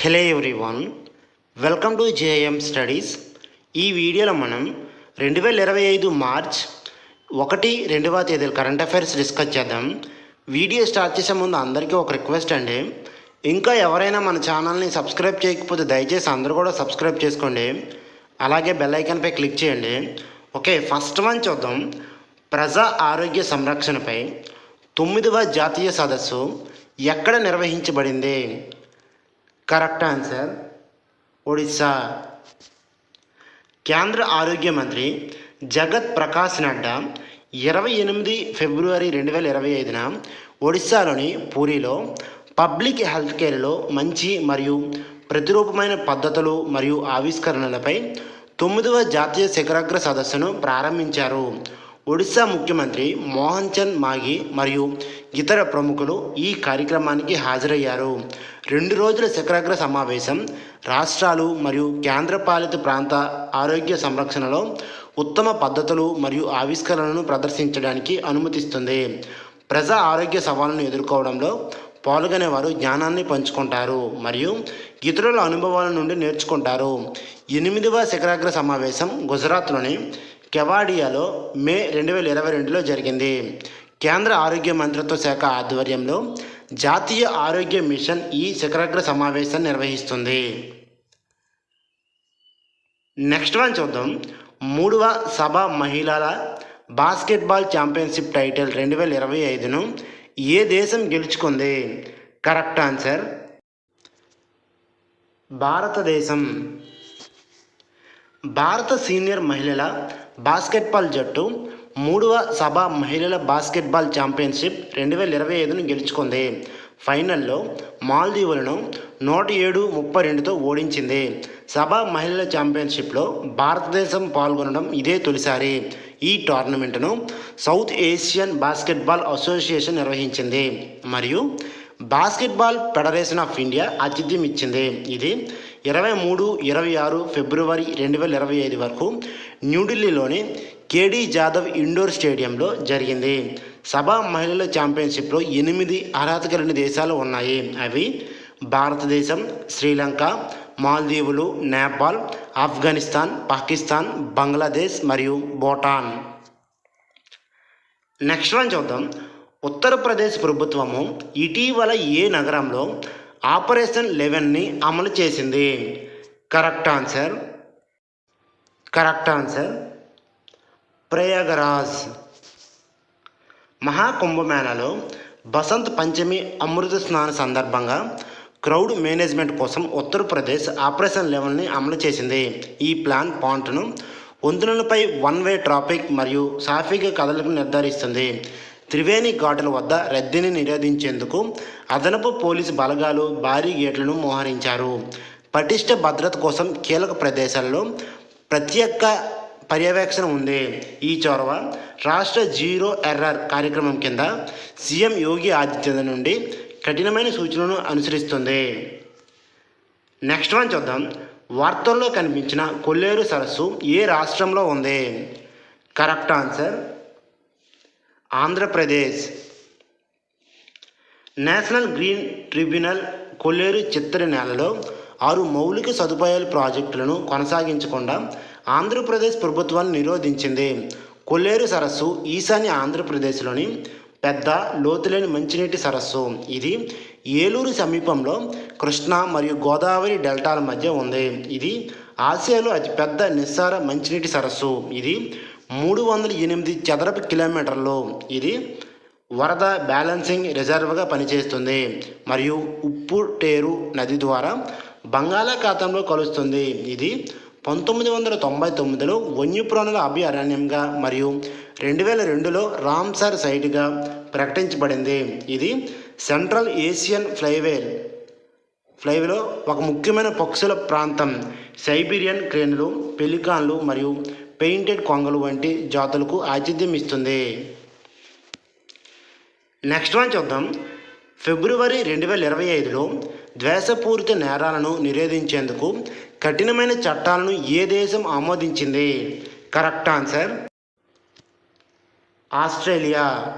Hello everyone welcome to JM studies. ఈ వీడియోలో మనం రెండు వేల ఇరవై ఐదు మార్చ్ ఒకటి రెండవ తేదీల కరెంట్ అఫైర్స్ డిస్కస్ చేద్దాం. వీడియో స్టార్ట్ చేసే ముందు అందరికీ ఒక రిక్వెస్ట్ అండి. ఇంకా ఎవరైనా మన ఛానల్ని సబ్స్క్రైబ్ చేయకపోతే దయచేసి అందరూ కూడా సబ్స్క్రైబ్ చేసుకోండి. అలాగే బెల్ ఐకాన్పై క్లిక్ చేయండి. ఓకే ఫస్ట్ వన్ చూద్దాం. ప్రజా ఆరోగ్య సంరక్షణపై తొమ్మిదవ జాతీయ సదస్సు ఎక్కడ నిర్వహించబడింది? Correct answer. ఒడిస్సా. కేంద్ర ఆరోగ్య మంత్రి జగత్ ప్రకాష్ నడ్డా ఇరవై ఎనిమిది ఫిబ్రవరి రెండు వేల ఇరవై ఐదున ఒడిశాలోని పూరిలో పబ్లిక్ హెల్త్ కేర్లో మంచి మరియు ప్రతిరూపమైన పద్ధతులు మరియు ఆవిష్కరణలపై తొమ్మిదవ జాతీయ శిఖరాగ్ర సదస్సును ప్రారంభించారు. ఒడిశా ముఖ్యమంత్రి మోహన్ చంద్ మాఘీ మరియు ఇతర ప్రముఖులు ఈ కార్యక్రమానికి హాజరయ్యారు. రెండు రోజుల శిఖరాగ్ర సమావేశం రాష్ట్రాలు మరియు కేంద్రపాలిత ప్రాంత ఆరోగ్య సంరక్షణలో ఉత్తమ పద్ధతులు మరియు ఆవిష్కరణలను ప్రదర్శించడానికి అనుమతిస్తుంది. ప్రజా ఆరోగ్య సవాళ్ళను ఎదుర్కోవడంలో పాల్గొనేవారు జ్ఞానాన్ని పంచుకుంటారు మరియు ఇతరుల అనుభవాల నుండి నేర్చుకుంటారు. ఎనిమిదవ శిఖరాగ్ర సమావేశం గుజరాత్లోని కెవాడియాలో మే రెండు వేల ఇరవై రెండులో జరిగింది. కేంద్ర ఆరోగ్య మంత్రిత్వ శాఖ ఆధ్వర్యంలో జాతీయ ఆరోగ్య మిషన్ ఈ శిఖరాగ్ర సమావేశాన్ని నిర్వహిస్తుంది. నెక్స్ట్ వన్ చూద్దాం. మూడవ సభ మహిళల బాస్కెట్బాల్ ఛాంపియన్షిప్ టైటిల్ రెండు వేల ఇరవై ఐదును ఏ దేశం గెలుచుకుంది? కరెక్ట్ ఆన్సర్ భారతదేశం. భారత సీనియర్ మహిళల బాస్కెట్బాల్ జట్టు మూడవ సభ మహిళల బాస్కెట్బాల్ ఛాంపియన్షిప్ రెండు వేల ఇరవై ఐదును గెలుచుకుంది. ఫైనల్లో మాల్దీవులను నూట ఏడు ముప్పై రెండుతో ఓడించింది. సభ మహిళల ఛాంపియన్షిప్లో భారతదేశం పాల్గొనడం ఇదే తొలిసారి. ఈ టోర్నమెంట్ను సౌత్ ఏషియన్ బాస్కెట్బాల్ అసోసియేషన్ నిర్వహించింది. మరియు బాస్కెట్బాల్ ఫెడరేషన్ ఆఫ్ ఇండియా ఆతిథ్యం ఇచ్చింది ఇది ఇరవై మూడు ఇరవై ఆరు ఫిబ్రవరి రెండు వేల ఇరవై ఐదు వరకు న్యూఢిల్లీలోని కేడీ జాదవ్ ఇండోర్ స్టేడియంలో జరిగింది. సభా మహిళల ఛాంపియన్షిప్లో ఎనిమిది అర్హత కలిగిన దేశాలు ఉన్నాయి. అవి భారతదేశం శ్రీలంక మాల్దీవులు నేపాల్ ఆఫ్ఘనిస్తాన్ పాకిస్తాన్ బంగ్లాదేశ్ మరియు భూటాన్. నెక్స్ట్ వన్ చూద్దాం. ఉత్తరప్రదేశ్ ప్రభుత్వము ఇటీవల ఏ నగరంలో ఆపరేషన్ లెవెన్ని అమలు చేసింది? Correct answer. Correct answer. Prayagraj. మహాకుంభమేళాలో Basant Panchami అమృత స్నాన సందర్భంగా క్రౌడ్ మేనేజ్మెంట్ కోసం ఉత్తరప్రదేశ్ ఆపరేషన్ లెవెల్ని అమలు చేసింది. ఈ ప్లాన్ పాయింట్ను వంతులపై వన్ వే ట్రాఫిక్ మరియు సాఫీగా కదలకు నిర్ధారిస్తుంది. త్రివేణి ఘాటుల వద్ద రద్దీని నిరోధించేందుకు అదనపు పోలీసు బలగాలు భారీ గేట్లను మోహరించారు. పటిష్ట భద్రత కోసం కీలక ప్రదేశాల్లో ప్రత్యేక పర్యవేక్షణ ఉంది. ఈ చొరవ రాష్ట్ర జీరో ఎర్రర్ కార్యక్రమం కింద సీఎం యోగి ఆదిత్యనాథ్ నుండి కఠినమైన సూచనలను అనుసరిస్తుంది. నెక్స్ట్ వన్ చూద్దాం. వార్తల్లో కనిపించిన కొల్లేరు సరస్సు ఏ రాష్ట్రంలో ఉంది? Correct answer Andhra Pradesh national green tribunal Kolleru చిత్తడి నేలలో ఆరు మౌలిక సదుపాయాల ప్రాజెక్టులను కొనసాగించకుండా ఆంధ్రప్రదేశ్ ప్రభుత్వాన్ని నిరోధించింది. కొల్లేరు సరస్సు ఈశాన్య ఆంధ్రప్రదేశ్లోని పెద్ద లోతులేని మంచినీటి సరస్సు. ఇది ఏలూరు సమీపంలో కృష్ణా మరియు గోదావరి డెల్టాల మధ్య ఉంది. ఇది ఆసియాలో అతిపెద్ద నిస్సార మంచినీటి సరస్సు. ఇది మూడు వందల ఎనిమిది చదరపు కిలోమీటర్లు. ఇది వరద బ్యాలెన్సింగ్ రిజర్వ్గా పనిచేస్తుంది. మరియు ఉప్పుటేరు నది ద్వారా బంగాళాఖాతంలో కలుస్తుంది. ఇది పంతొమ్మిది వందల తొంభై తొమ్మిదిలో వన్యప్రాణుల అభయారణ్యంగా మరియు రెండు వేల రెండులో రామ్సార్ సైట్గా ప్రకటించబడింది. ఇది సెంట్రల్ ఏషియన్ ఫ్లైవేల్ ఫ్లైవేలో ఒక ముఖ్యమైన పక్షుల ప్రాంతం. సైబీరియన్ క్రేన్లు పెలికాన్లు మరియు పెయింటెడ్ కొంగలు వంటి జాతులకు ఆతిథ్యం ఇస్తుంది. నెక్స్ట్ వన్ చూద్దాం. ఫిబ్రవరి రెండు వేల ఇరవై ఐదులో ద్వేషపూరిత నేరాలను నిరోధించేందుకు కఠినమైన చట్టాలను ఏ దేశం ఆమోదించింది? Correct answer Australia.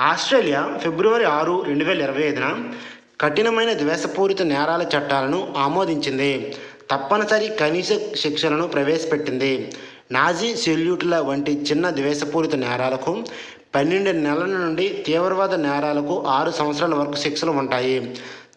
ఆస్ట్రేలియా ఫిబ్రవరి ఆరు రెండు వేల ఇరవై ఐదున కఠినమైన ద్వేషపూరిత నేరాల చట్టాలను ఆమోదించింది. తప్పనిసరి కనీస శిక్షలను ప్రవేశపెట్టింది. నాజీ సెల్యూట్ల వంటి చిన్న ద్వేషపూరిత నేరాలకు పన్నెండు నెలల నుండి తీవ్రవాద నేరాలకు ఆరు సంవత్సరాల వరకు శిక్షలు ఉంటాయి.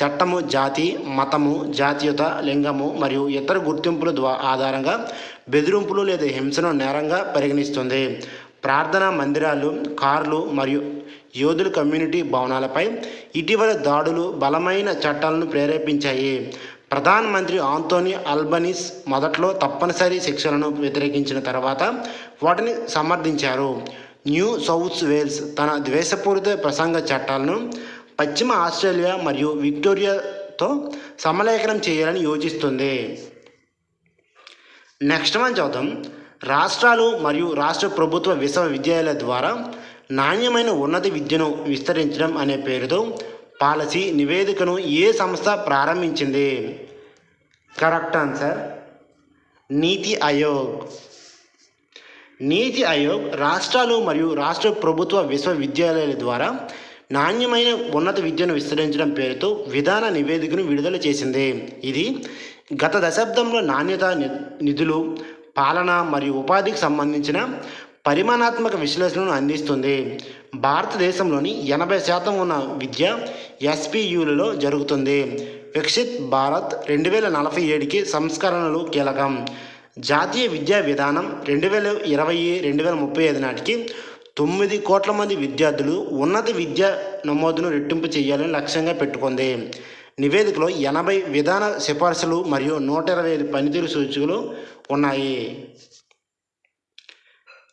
చట్టము జాతి మతము జాతీయత లింగము మరియు ఇతర గుర్తింపుల ద్వా ఆధారంగా బెదిరింపులు లేదా హింసను నేరంగా పరిగణిస్తుంది. ప్రార్థనా మందిరాలు కార్లు మరియు యోధుల కమ్యూనిటీ భవనాలపై ఇటీవల దాడులు బలమైన చట్టాలను ప్రేరేపించాయి. ప్రధానమంత్రి ఆంతోనీ అల్బనీస్ మొదట్లో తప్పనిసరి శిక్షలను వ్యతిరేకించిన తర్వాత వాటిని సమర్థించారు. న్యూ సౌత్ వేల్స్ తన ద్వేషపూరిత ప్రసంగ చట్టాలను పశ్చిమ ఆస్ట్రేలియా మరియు విక్టోరియాతో సమలేఖనం చేయాలని యోచిస్తుంది. నెక్స్ట్ మనం చూద్దాం రాష్ట్రాలు మరియు రాష్ట్ర ప్రభుత్వ విశ్వవిద్యాలయాల ద్వారా నాణ్యమైన ఉన్నత విద్యను విస్తరించడం అనే పేరుతో పాలసీ నివేదికను ఏ సంస్థ ప్రారంభించింది? Correct answer. నీతి ఆయోగ్. నీతి ఆయోగ్ రాష్ట్రాలు మరియు రాష్ట్ర ప్రభుత్వ విశ్వవిద్యాలయాల ద్వారా నాణ్యమైన ఉన్నత విద్యను విస్తరించడం పేరుతో విధాన నివేదికను విడుదల చేసింది. ఇది గత దశాబ్దంలో నాణ్యత ని- నిధులు పాలన మరియు ఉపాధికి సంబంధించిన పరిమాణాత్మక విశ్లేషణను అందిస్తుంది. భారతదేశంలోని ఎనభై శాతం ఉన్న విద్య ఎస్పియులలో జరుగుతుంది. వికసిత్ భారత్ రెండు వేల నలభై ఏడుకి సంస్కరణలు కీలకం. జాతీయ విద్యా విధానం రెండు వేల ఇరవై రెండు వేల ముప్పై ఐదు నాటికి తొమ్మిది కోట్ల మంది విద్యార్థులు ఉన్నత విద్య నమోదును రెట్టింపు చేయాలని లక్ష్యంగా పెట్టుకుంది. నివేదికలో ఎనభై విధాన సిఫార్సులు మరియు నూట ఇరవై ఐదు పనితీరు సూచికలు ఉన్నాయి.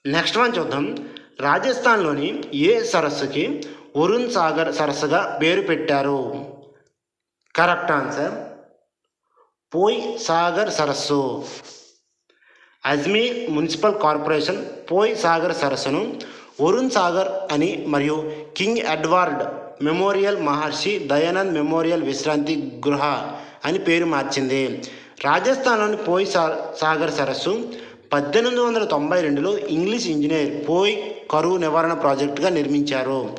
నెక్స్ట్ వన్ చూద్దాం. రాజస్థాన్లోని ఏ సరస్సుకి వరుణ్ సాగర్ సరస్సుగా పేరు పెట్టారు? Correct answer. పోయ్ సాగర్ సరస్సు. అజ్మీర్ మున్సిపల్ కార్పొరేషన్ పోయ్ సాగర్ సరస్సును వరుణ్ సాగర్ అని మరియు King Edward memorial Maharshi Dayanand memorial విశ్రాంతి గృహ అని పేరు మార్చింది. రాజస్థాన్లోని పోయ్ సా సాగర్ సరస్సు పద్దెనిమిది వందల తొంభై రెండులో ఇంగ్లీష్ ఇంజనీర్ పోయ్ కరువు నివారణ ప్రాజెక్టుగా నిర్మించారు.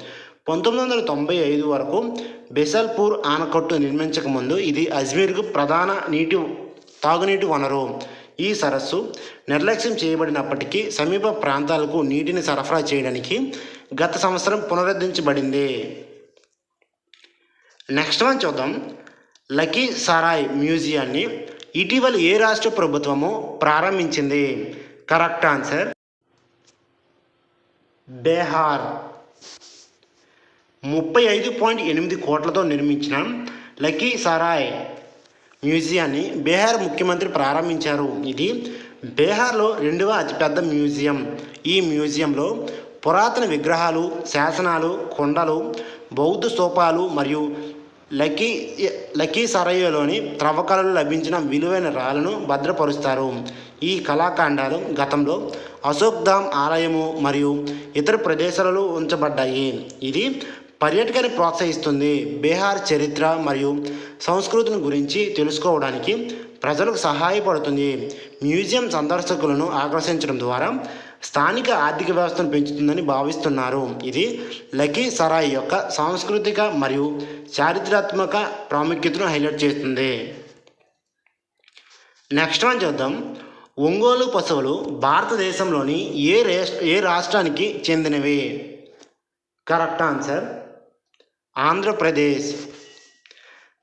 పంతొమ్మిది వందల తొంభై ఐదు వరకు బెసల్పూర్ ఆనకట్టు నిర్మించక ముందు ఇది అజ్మీర్కు ప్రధాన నీటి తాగునీటి వనరు. ఈ సరస్సు నిర్లక్ష్యం చేయబడినప్పటికీ సమీప ప్రాంతాలకు నీటిని సరఫరా చేయడానికి గత సంవత్సరం పునరుద్ధరించబడింది. నెక్స్ట్ వన్ చూద్దాం. లకీ సారాయ్ మ్యూజియాన్ని ఇటీవల ఏ రాష్ట్ర ప్రభుత్వము ప్రారంభించింది? Correct answer. బీహార్. ముప్పై ఐదు పాయింట్ ఎనిమిది కోట్లతో నిర్మించిన లకీ సరాయ్ మ్యూజియాన్ని బీహార్ ముఖ్యమంత్రి ప్రారంభించారు. ఇది బీహార్లో రెండవ అతిపెద్ద మ్యూజియం. ఈ మ్యూజియంలో పురాతన విగ్రహాలు శాసనాలు కొండలు బౌద్ధ స్తూపాలు మరియు లకీ లకీ సరయ్యలోని త్రవ్వకాలలో లభించిన విలువైన రాళ్ళను భద్రపరుస్తారు. ఈ కళాఖండాలు గతంలో అశోక్ ధామ్ ఆలయము మరియు ఇతర ప్రదేశాలలో ఉంచబడ్డాయి. ఇది పర్యాటకాన్ని ప్రోత్సహిస్తుంది. బీహార్ చరిత్ర మరియు సంస్కృతిని గురించి తెలుసుకోవడానికి ప్రజలకు సహాయపడుతుంది. మ్యూజియం సందర్శకులను ఆకర్షించడం ద్వారా స్థానిక ఆర్థిక వ్యవస్థను పెంచుతుందని భావిస్తున్నారు. ఇది లకీ సరాయ్ యొక్క సాంస్కృతిక మరియు చారిత్రాత్మక ప్రాముఖ్యతను హైలైట్ చేస్తుంది. నెక్స్ట్ వన్ చూద్దాం. ఒంగోలు పశువులు భారతదేశంలోని ఏ ఏ రాష్ట్రానికి చెందినవి? Correct answer Andhra Pradesh.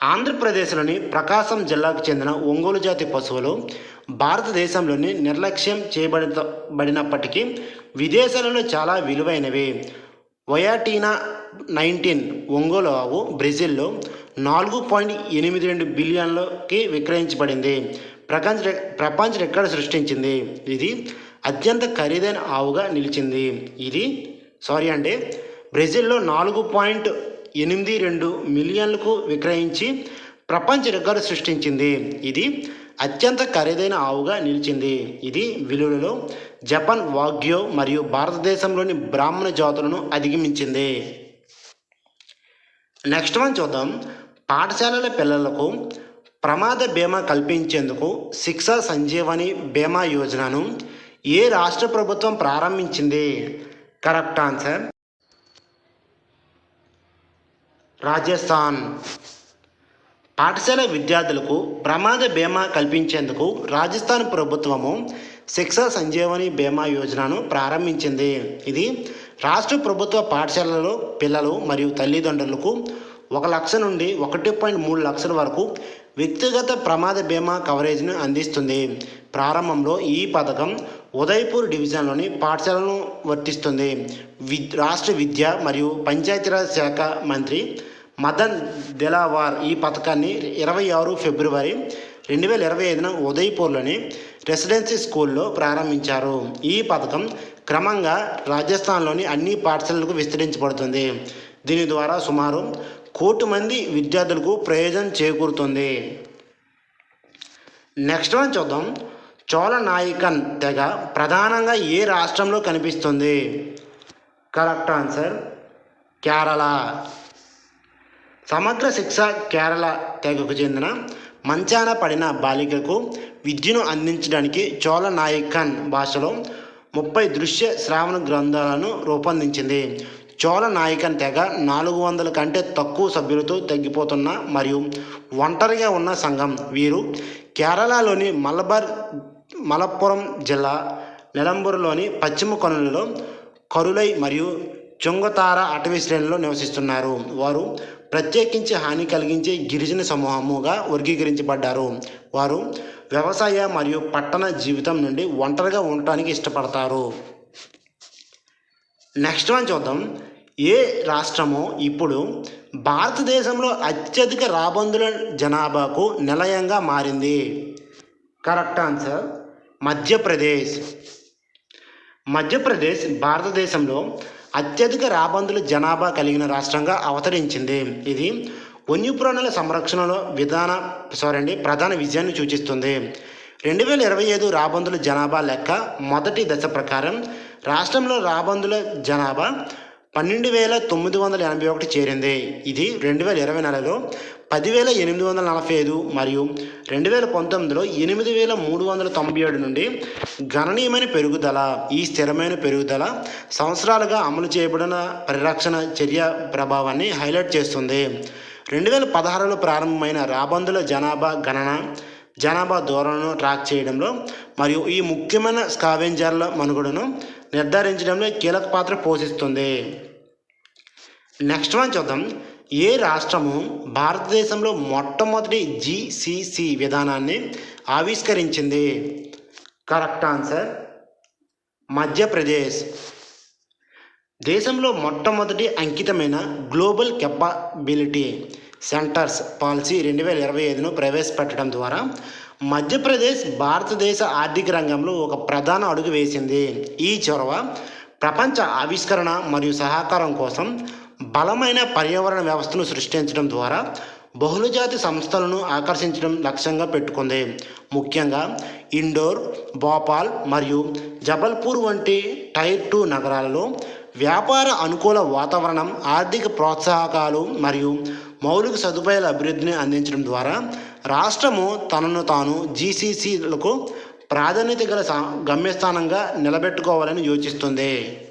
ఆంధ్రప్రదేశ్లోని ప్రకాశం జిల్లాకు చెందిన ఒంగోలు జాతి పశువులు భారతదేశంలోని నిర్లక్ష్యం చేయబడతబడినప్పటికీ విదేశాలలో చాలా విలువైనవి. వయాటీనా నైన్టీన్ ఒంగోలు ఆవు బ్రెజిల్లో నాలుగు పాయింట్ ఎనిమిది రెండు బిలియన్లకి విక్రయించబడింది. ప్రపంచ ప్రపంచ రికార్డు సృష్టించింది. ఇది అత్యంత ఖరీదైన ఆవుగా నిలిచింది. ఇది సారీ అండి బ్రెజిల్లో నాలుగు పాయింట్ ఎనిమిది రెండు మిలియన్లకు విక్రయించి ప్రపంచ రికార్డు సృష్టించింది. ఇది అత్యంత ఖరీదైన ఆవుగా నిలిచింది. ఇది విలువలో జపాన్ వాగ్యో మరియు భారతదేశంలోని బ్రాహ్మణ జాతులను అధిగమించింది. నెక్స్ట్ వన్ చూద్దాం. పాఠశాలల పిల్లలకు ప్రమాద బీమా కల్పించేందుకు శిక్ష సంజీవని బీమా యోజనను ఏ రాష్ట్ర ప్రభుత్వం ప్రారంభించింది? Correct answer Rajasthan. పాఠశాల విద్యార్థులకు ప్రమాద బీమా కల్పించేందుకు రాజస్థాన్ ప్రభుత్వము శిక్షా సంజీవని బీమా యోజనను ప్రారంభించింది. ఇది రాష్ట్ర ప్రభుత్వ పాఠశాలలో పిల్లలు మరియు తల్లిదండ్రులకు ఒక లక్ష నుండి ఒకటి పాయింట్ మూడు లక్షల వరకు వ్యక్తిగత ప్రమాద బీమా కవరేజ్ను అందిస్తుంది. ప్రారంభంలో ఈ పథకం ఉదయ్పూర్ డివిజన్లోని పాఠశాలను వర్తిస్తుంది. విద్ రాష్ట్ర విద్య మరియు పంచాయతీరాజ్ శాఖ మంత్రి మదన్ దిలావార్ ఈ పథకాన్ని ఇరవై ఆరు ఫిబ్రవరి రెండు వేల ఇరవై ఐదున ఉదయ్పూర్లోని రెసిడెన్సీ స్కూల్లో ప్రారంభించారు. ఈ పథకం క్రమంగా రాజస్థాన్లోని అన్ని పాఠశాలలకు విస్తరించబడుతుంది. దీని ద్వారా సుమారు కోటి మంది విద్యార్థులకు ప్రయోజనం చేకూరుతుంది. నెక్స్ట్ వన్ చూద్దాం. చోళ నాయకన్ తెగ ప్రధానంగా ఏ రాష్ట్రంలో కనిపిస్తుంది? Correct answer Kerala. సమగ్ర శిక్ష కేరళ తెగకు చెందిన మంచాన పడిన బాలికకు విద్యను అందించడానికి చోళ నాయకన్ భాషలో ముప్పై దృశ్య శ్రావణ గ్రంథాలను రూపొందించింది. చోళ నాయకన్ తెగ నాలుగు వందల కంటే తక్కువ సభ్యులతో తగ్గిపోతున్న మరియు ఒంటరిగా ఉన్న సంఘం. వీరు కేరళలోని మలబార్ మలప్పురం జిల్లా నిలంబూరులోని పశ్చిమ కొనలలో కరులై మరియు చుంగతార అటవీ శ్రేణిలో నివసిస్తున్నారు. వారు ప్రత్యేకించి హాని కలిగించే గిరిజన సమూహముగా వర్గీకరించబడ్డారు. వారు వ్యవసాయ మరియు పట్టణ జీవితం నుండి ఒంటరిగా ఉండటానికి ఇష్టపడతారు. నెక్స్ట్ వన్ చూద్దాం. ఏ రాష్ట్రము ఇప్పుడు భారతదేశంలో అత్యధిక రాబందుల జనాభాకు నిలయంగా మారింది. Correct answer Madhya Pradesh. మధ్యప్రదేశ్ భారతదేశంలో అత్యధిక రాబందుల జనాభా కలిగిన రాష్ట్రంగా అవతరించింది. ఇది వన్యప్రాణుల సంరక్షణలో విధాన సారీ అండి ప్రధాన విజయాన్ని సూచిస్తుంది. రెండు వేల ఇరవై ఐదు రాబందుల జనాభా లెక్క మొదటి దశ ప్రకారం రాష్ట్రంలో రాబందుల జనాభా పన్నెండు వేల తొమ్మిది వందల ఎనభై ఒకటి చేరింది. ఇది రెండు వేల ఇరవై నెలలో పదివేల ఎనిమిది వందల నలభై ఐదు మరియు రెండు వేల పంతొమ్మిదిలో ఎనిమిది వేల మూడు వందల తొంభై ఏడు నుండి గణనీయమైన పెరుగుదల ఈ స్థిరమైన పెరుగుదల సంవత్సరాలుగా అమలు చేయబడిన పరిరక్షణ చర్య ప్రభావాన్ని హైలైట్ చేస్తుంది. రెండు వేల పదహారులో ప్రారంభమైన రాబందుల జనాభా గణన జనాభా ధోరణను ట్రాక్ చేయడంలో మరియు ఈ ముఖ్యమైన స్కావెంజర్ల మనుగడను నిర్ధారించడంలో కీలక పాత్ర పోషిస్తుంది. నెక్స్ట్ వన్ చూద్దాం. ఏ రాష్ట్రము భారతదేశంలో మొట్టమొదటి జీసీసీ విధానాన్ని ఆవిష్కరించింది? Correct answer Madhya Pradesh. దేశంలో మొట్టమొదటి అంకితమైన గ్లోబల్ కెపబిలిటీ సెంటర్స్ పాలసీ రెండు వేల ఇరవై ఐదును ప్రవేశపెట్టడం ద్వారా మధ్యప్రదేశ్ భారతదేశ ఆర్థిక రంగంలో ఒక ప్రధాన అడుగు వేసింది. ఈ చొరవ ప్రపంచ ఆవిష్కరణ మరియు సహకారం కోసం బలమైన పర్యావరణ వ్యవస్థను సృష్టించడం ద్వారా బహుళజాతి సంస్థలను ఆకర్షించడం లక్ష్యంగా పెట్టుకుంది. ముఖ్యంగా ఇండోర్ భోపాల్ మరియు జబల్పూర్ వంటి టైర్ టూ నగరాలలో వ్యాపార అనుకూల వాతావరణం ఆర్థిక ప్రోత్సాహకాలు మరియు మౌలిక సదుపాయాల అభివృద్ధిని అందించడం ద్వారా రాష్ట్రము తనను తాను జీసీసీలకు ప్రాధాన్యత గల సా- గమ్యస్థానంగా నిలబెట్టుకోవాలని యోచిస్తుంది.